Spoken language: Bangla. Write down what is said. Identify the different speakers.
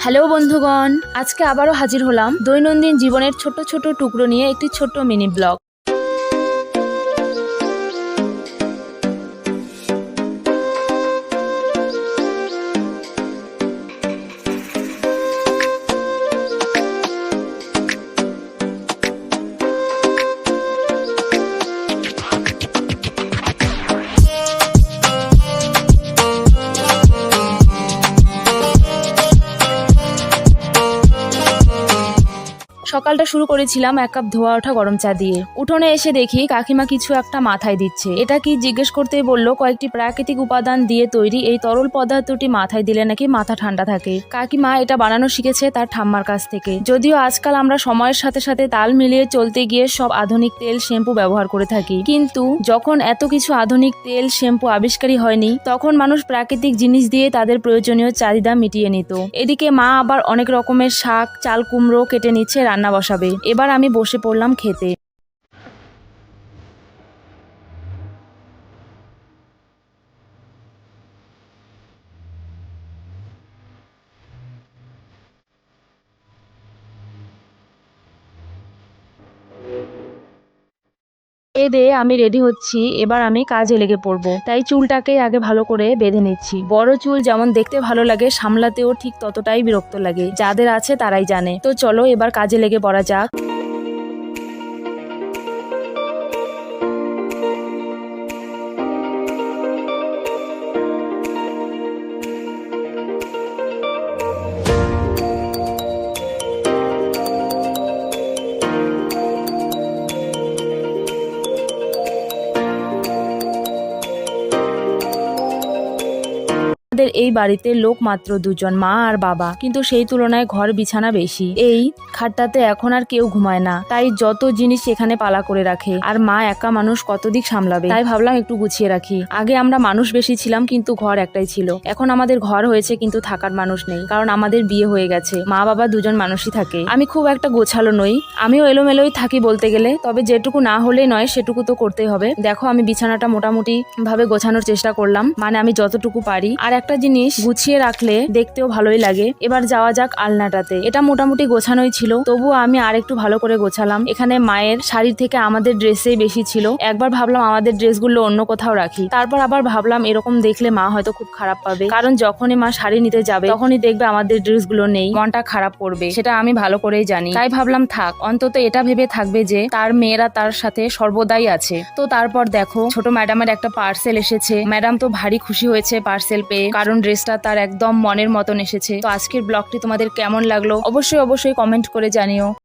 Speaker 1: হ্যালো বন্ধুগণ, আজকে আবারও হাজির হলাম দৈনন্দিন জীবনের ছোট ছোট টুকরো নিয়ে একটি ছোট্ট মিনি ব্লগ সকালটা শুরু করেছিলাম এক কাপ ধোয়া ওঠা গরম চা দিয়ে। উঠোনে এসে দেখি কাকিমা কিছু একটা মাথায় দিচ্ছে। এটা কি জিজ্ঞেস করতেই বলল, কয়েকটি প্রাকৃতিক উপাদান দিয়ে তৈরি এই তরল পদার্থটি মাথায় দিলে নাকি মাথা ঠান্ডা থাকে। কাকিমা এটা বানানো শিখেছে তার ঠাম্মার কাছ থেকে। যদিও আজকাল আমরা সময়ের সাথে সাথে তাল মিলিয়ে চলতে গিয়ে সব আধুনিক তেল শ্যাম্পু ব্যবহার করে থাকি। কিন্তু যখন এত কিছু আধুনিক তেল শ্যাম্পু আবিষ্কারই হয়নি, তখন মানুষ প্রাকৃতিক জিনিস দিয়ে তাদের প্রয়োজনীয় চাহিদা মিটিয়ে নিত। এদিকে মা আবার অনেক রকমের শাক, চাল কুমড়ো কেটে নিচ্ছে রান্না বসাবে। এবার আমি বসে পড়লাম খেতে। এ দে, আমি রেডি হচ্ছি, এবার আমি কাজে লেগে পড়ব। তাই চুলটাকে আগে ভালো করে বেঁধে নিচ্ছি। বড় চুল যেমন দেখতে ভালো লাগে, সামলাতেও ঠিক ততটাই বিরক্ত লাগে। যাদের আছে তারাই জানে। তো চলো এবার কাজে লেগে পড়া যাক। আমাদের এই বাড়িতে লোক মাত্র দুজন, মা আর বাবা। কিন্তু সেই তুলনায় ঘর বিছানা বেশি। এই খাটটাতে এখন আর কেউ ঘুমায় না। তাই যত জিনিস এখানে পালা করে রাখে, আর মা একা মানুষ কত দিক সামলাবে? তাই ভাবলাম একটু গুছিয়ে রাখি। আগে আমরা মানুষ বেশি ছিলাম, কিন্তু ঘর একটাই ছিল। এখন আমাদের ঘর হয়েছে, কিন্তু থাকার মানুষ নেই। কারণ আমাদের বিয়ে হয়ে গেছে। মা, বাবা দুজন মানুষই থাকে। আমি খুব একটা গোছালো নই। আমিও এলোমেলোই থাকি বলতে গেলে। তবে যেটুকু না হলে নয়, সেটুকু তো করতেই হবে। দেখো, আমি বিছানাটা মোটামুটি ভাবে গোছানোর চেষ্টা করলাম। মানে আমি যতটুকু পারি। আর একটা জিনিস গুছিয়ে রাখলে দেখতেও ভালোই লাগে। এবার যাওয়া যাক আলনাটাতে। এটা মোটামুটি গোছানোই ছিল তবুও আমি আর একটু ভালো করে গোছালাম। এখানে মায়ের শাড়ির থেকে আমাদের ড্রেসেই বেশি ছিল। একবার ভাবলাম আমাদের ড্রেসগুলো অন্য কোথাও রাখি। তারপর আবার ভাবলাম এরকম দেখলে মা হয়তো খুব খারাপ পাবে। কারণ যখনই মা শাড়ি নিতে যাবে, তখনই দেখবে আমাদের ড্রেসগুলো নেই। মনটা খারাপ করবে, সেটা আমি ভালো করেই জানি। তাই ভাবলাম থাক, অন্তত এটা ভেবে থাকবে যে তার মেয়েরা তার সাথে সর্বদাই আছে। তো তারপর দেখো, ছোট ম্যাডামের একটা পার্সেল এসেছে। ম্যাডাম তো ভারী খুশি হয়েছে পার্সেল পেয়ে। কারণ ড্রেসটা তার একদম মনের মতন এসেছে। তো আজকের ব্লগটি তোমাদের কেমন লাগল? অবশ্যই অবশ্যই কমেন্ট করে জানিও।